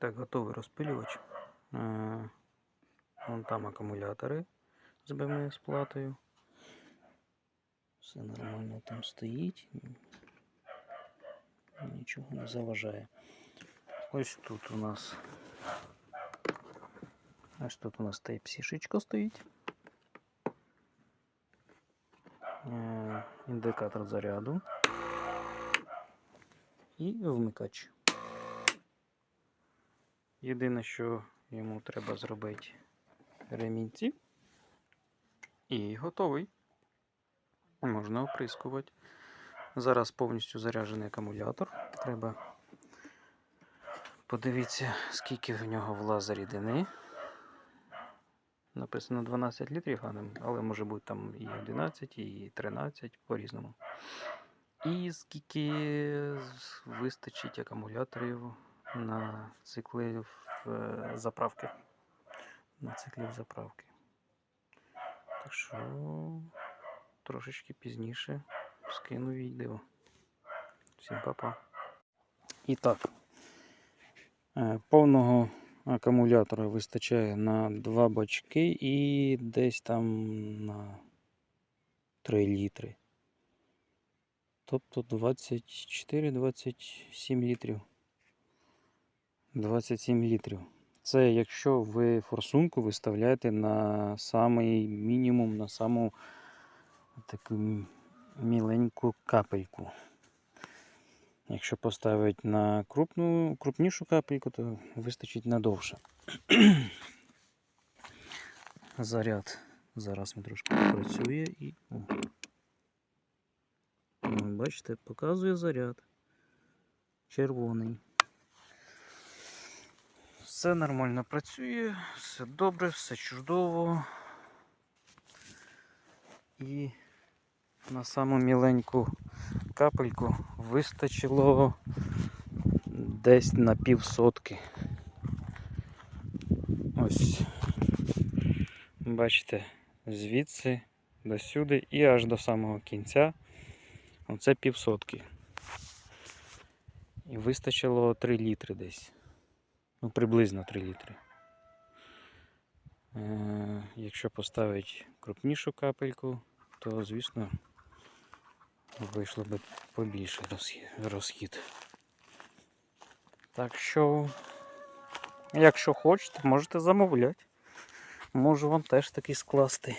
Так, готовий розпилювач. Е, Вон там акумулятори з БМС платою. Все нормально там стоїть. Нічого не заважає. Ось тут у нас. Ось тут у нас Type-C шичка стоїть. Е, Індикатор заряду. І вмикач. Єдине, що йому треба зробити ремінці. І готовий. Можна оприскувати. Зараз повністю заряджений акумулятор. Треба подивитися, скільки в нього влазить рідини. Написано 12 літрів, але може бути там і 11, і 13 по-різному. І скільки вистачить акумуляторів на цикли е, заправки. На циклі заправки. Так що трошечки пізніше скину відео. Всім па-па. І так, е, повного акумулятора вистачає на два бачки і десь там на 3 літри. Тобто 24-27 літрів. 27 літрів. Це якщо ви форсунку виставляєте на самий мінімум, на саму таку міленьку капельку. Якщо поставити на крупну, крупнішу капельку, то вистачить надовше. Заряд. Зараз він трошки працює і. О. Бачите, показує заряд. Червоний. Все нормально працює, все добре, все чудово. І на саму міленьку капельку вистачило десь на півсотки. Ось. Бачите, звідси до сюди і аж до самого кінця. Оце півсотки. І вистачило 3 літри десь. Ну, приблизно 3 літри. Е, якщо поставити крупнішу капельку, то, звісно, вийшло би побільше розхід-. Так що, якщо хочете, можете замовляти. Можу вам теж такий скласти.